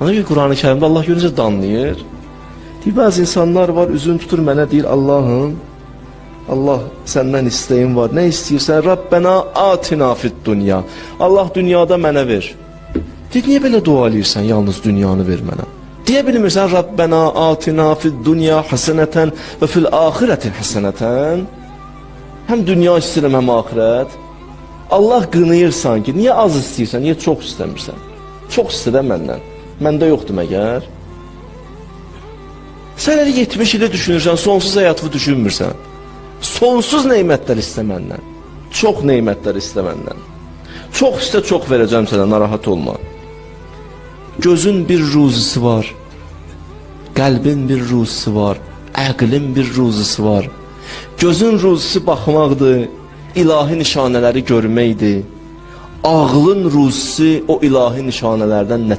Ona görə Qurani Kərimdə Allah görüncə danlayır. Deyir, bəzi insanlar var, üzün tutur mənə deyir, Allahım, Allah səndən istəyim var. Nə istəyirsən? Rabbena atina fid dunya. Allah dünyada mənə ver. Deyir, niyə belə dua eləyirsən? Yalnız dünyanı ver mənə. Deyə bilmirsən Rabbena atina fid dunya haseneten və fil axireti haseneten. Həm dünya istəyirəm, həm axirət. Allah qınayır sanki. Niyə az istəyirsən, niyə çox istəmirsən? Çox istə də məndən. Məndə yoxdur məgər? Sən elə 70 ili düşünürsən, sonsuz həyatı düşünmürsən. Sonsuz neymətlər istə məndən. Çox neymətlər istə məndən. Çox istə, çox verəcəm narahat olma. Gözün bir ruzisi var. Qəlbin bir ruzisi var. Əqlin bir ruzisi var. Gözün ruzisi baxmaqdır. ilahi nişanələri görməkdir. Ağlın ruzisi o ilahi nişanələrdən nə